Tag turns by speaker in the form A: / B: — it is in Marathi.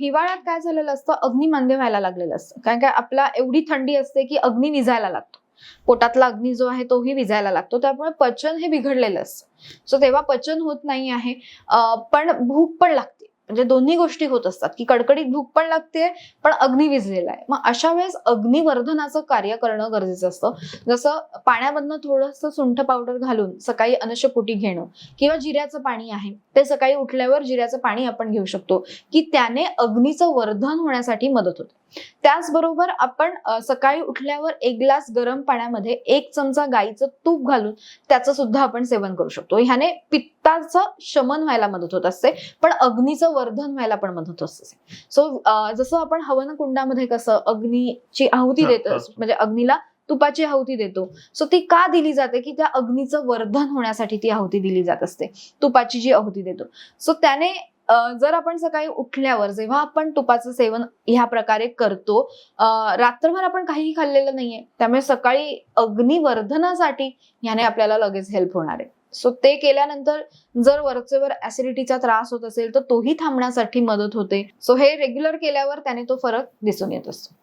A: हिवाळ्यात काय झालेलं असतं? अग्निमांद्य व्हायला लागलेलं असतं. कारण काय? आपला एवढी थंडी असते की अग्नी विजायला लागतो. पोटातला अग्नी जो आहे तोही विजायला लागतो. त्यामुळे पचन हे बिघडलेलं असतं. सो तेव्हा पचन होत नाही आहे. पण भूक पण लागते. म्हणजे दोन्ही गोष्टी होत असतात. की कडकडीत भूक पण लागते पण अग्नी विझलेला आहे. मग अशा वेळेस अग्निवर्धनाचं कार्य करणं गरजेचं असतं. जसं पाण्यामधनं थोडंसं सुंठ पावडर घालून सकाळी अनशपोटी घेणं किंवा जिऱ्याचं पाणी आहे ते सकाळी उठल्यावर जिऱ्याचं पाणी आपण घेऊ शकतो की त्याने अग्नीचं वर्धन होण्यासाठी मदत होते. त्याचबरोबर आपण सकाळी उठल्यावर एक ग्लास गरम पाण्यामध्ये एक चमचा गाईचं तूप घालून त्याचं सुद्धा आपण सेवन करू शकतो. ह्याने पित्ताचं शमन व्हायला मदत होत असते पण अग्नीचं वर्धन व्हायला पण मदत होत असते. सो जसं आपण हवन कुंडामध्ये कसं अग्नीची आहुती देत. असतो म्हणजे अग्नीला तुपाची आहुती देतो. सो ती का दिली जाते की त्या अग्नीचं वर्धन होण्यासाठी ती आहुती दिली जात असते. तुपाची जी आहुती देतो. सो त्याने जर आपण सकाळी उठल्यावर जेव्हा आपण तुपाचं सेवन ह्या प्रकारे करतो रात्रभर आपण काहीही खाल्लेलं नाहीये त्यामुळे सकाळी अग्निवर्धनासाठी ह्याने आपल्याला लगेच हेल्प होणार आहे. सो ते केल्यानंतर जर वरचेवर ऍसिडिटीचा त्रास होत असेल तर तोही थांबण्यासाठी मदत होते. सो हे रेग्युलर केल्यावर त्याने तो फरक दिसून येत असतो.